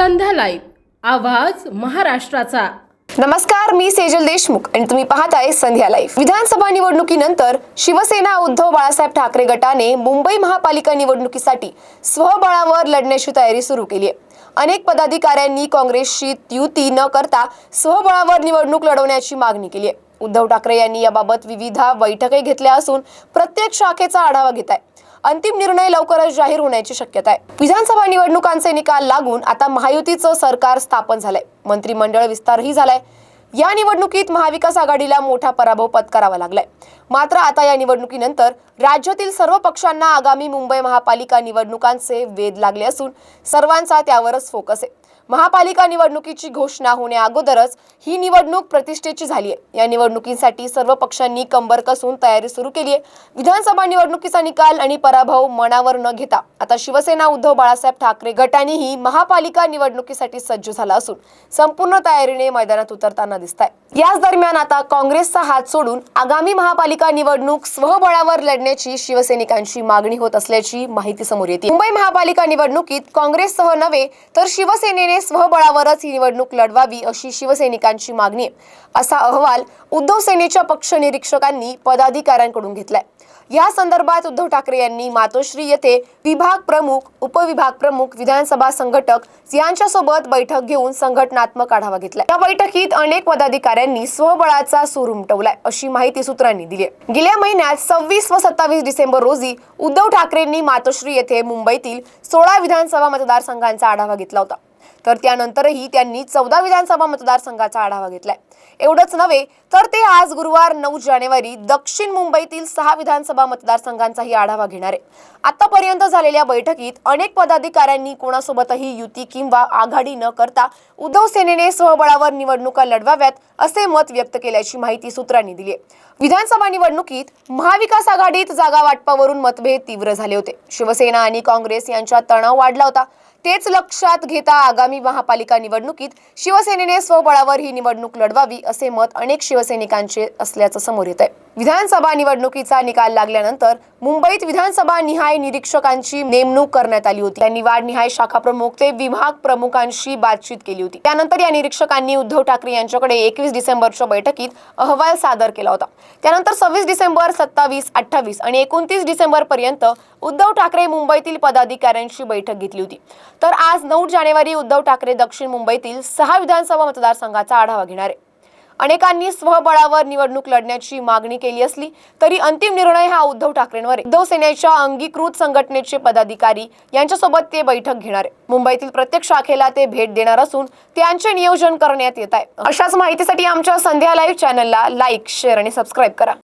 Live. आवाज महाराष्ट्राचा. नमस्कार मी सेजल देशमुख आणि तुम्ही पाहताय संध्या लाईव्ह. विधानसभा निवडणुकीनंतर शिवसेना उद्धव बाळासाहेब ठाकरे गटाने मुंबई महापालिका निवडणुकीसाठी स्वबळावर लढण्याची तयारी सुरू केली आहे. अनेक पदाधिकाऱ्यांनी काँग्रेसशी युती न करता स्वबळावर निवडणूक लढवण्याची मागणी केली आहे. उद्धव ठाकरे यांनी याबाबत विविध बैठकी घेतल्या असून प्रत्येक शाखेचा आढावा घेत आहे अंतिम निर्णय लवकरच जाहीर होण्याची शक्यता आहे. विधानसभा निवडणुकांचे निकाल लागून आता महायुतीचं सरकार स्थापन झालंय. मंत्रिमंडळ विस्तारही झालाय. या निवडणुकीत महाविकास आघाडीला मोठा पराभव पत्करावा लागलाय. मात्र आता या निवडणुकीनंतर राज्यातील सर्व पक्षांना आगामी मुंबई महापालिका निवडणुकांचे वेध लागले असून सर्वांचा त्यावरच फोकस आहे. महापालिका निवडणुकीची घोषणा होण्याअगोदरच ही निवडणूक प्रतिष्ठेची झाली आहे या निवडणुकीसाठी सर्व पक्षांनी कंबर कसून तयारी सुरू केली आहे विधानसभा निवडणुकीचा निकाल आणि पराभव मनावर न घेता. आता शिवसेना उद्धव बाळासाहेब ठाकरे गटानेही महापालिका निवडणुकीसाठी सज्ज झाला असून संपूर्ण तयारीने मैदानात उतरताना दिसत आहे याच दरम्यान आता काँग्रेसचा हात सोडून आगामी महापालिका निवडणूक स्वबळावर लढण्याची शिवसैनिकांची मागणी होत असल्याची माहिती समोर येते. मुंबई महापालिका निवडणुकीत काँग्रेससह नव्हे तर शिवसेनेने स्वबळावरच ही निवडणूक लढवावी अशी शिवसैनिकांची मागणी आहे. असा अहवाल उद्धव सेनेच्या पक्ष निरीक्षकांनी पदाधिकाऱ्यांकडून घेतलाय. या संदर्भात उद्धव ठाकरे यांनी मातोश्री येथे विभाग प्रमुख उपविभाग प्रमुख विधानसभा संघटक यांच्या सोबत बैठक घेऊन संघटनात्मक आढावा घेतलाय. या बैठकीत अनेक पदाधिकाऱ्यांनी स्वबळाचा सूर उमटवलाय अशी माहिती सूत्रांनी दिली गेल्या महिन्यात सव्वीस व सत्तावीस डिसेंबर रोजी उद्धव ठाकरेंनी मातोश्री येथे मुंबईतील सोळा विधानसभा मतदारसंघांचा आढावा घेतला होता. तर त्यानंतरही त्यांनी चौदा विधानसभा मतदारसंघाचा आढावा घेतलाय. एवढंच नव्हे तर ते आज गुरुवार नऊ जानेवारी दक्षिण मुंबईतील सहा विधानसभा मतदारसंघांचाही आढावा घेणार आहे. आतापर्यंत झालेल्या बैठकीत अनेक पदाधिकाऱ्यांनी कोणासोबतही युती किंवा आघाडी न करता उद्धव सेनेने स्वबळावर निवडणुका लढवाव्यात असे मत व्यक्त केल्याची माहिती सूत्रांनी दिली विधानसभा निवडणुकीत महाविकास आघाडीत जागा वाटपावरून मतभेद तीव्र झाले होते. शिवसेना आणि काँग्रेस यांच्यात तणाव वाढला होता. तेच लक्षात घेता आगामी महापालिका निवडणुकीत शिवसेनेने स्वबळावर ही निवडणूक लढवावी असे मत अनेक शिवसैनिकांचे असल्याचं समोर येत आहे विधानसभा निवडणुकीचा निकाल लागल्यानंतर मुंबईत विधानसभा निहाय निरीक्षकांची नेमणूक करण्यात आली होती. त्यांनी वाढ निहाय शाखा प्रमुख ते विभाग प्रमुखांशी बातचीत केली होती. त्यानंतर या निरीक्षकांनी उद्धव ठाकरे यांच्याकडे एकवीस डिसेंबरच्या बैठकीत अहवाल सादर केला होता. त्यानंतर सव्वीस डिसेंबर सत्तावीस अठ्ठावीस आणि एकोणतीस डिसेंबर पर्यंत उद्धव ठाकरे मुंबईतील पदाधिकाऱ्यांची बैठक घेतली होती. तर आज नऊ जानेवारी उद्धव ठाकरे दक्षिण मुंबईतील सहा विधानसभा मतदारसंघाचा आढावा घेणार आहे अनेकांनी स्वबळावर निवडणूक लढण्याची मागणी केली असली तरी अंतिम निर्णय हा उद्धव ठाकरेंवर उद्धव सेनेच्या अंगीकृत संघटनेचे पदाधिकारी यांच्यासोबत ते बैठक घेणार आहे. मुंबईतील प्रत्येक शाखेला ते भेट देणार असून त्यांचे नियोजन करण्यात येत आहे. अशाच माहितीसाठी आमच्या संध्या लाईव्ह चॅनलला लाईक शेअर आणि सबस्क्राईब करा.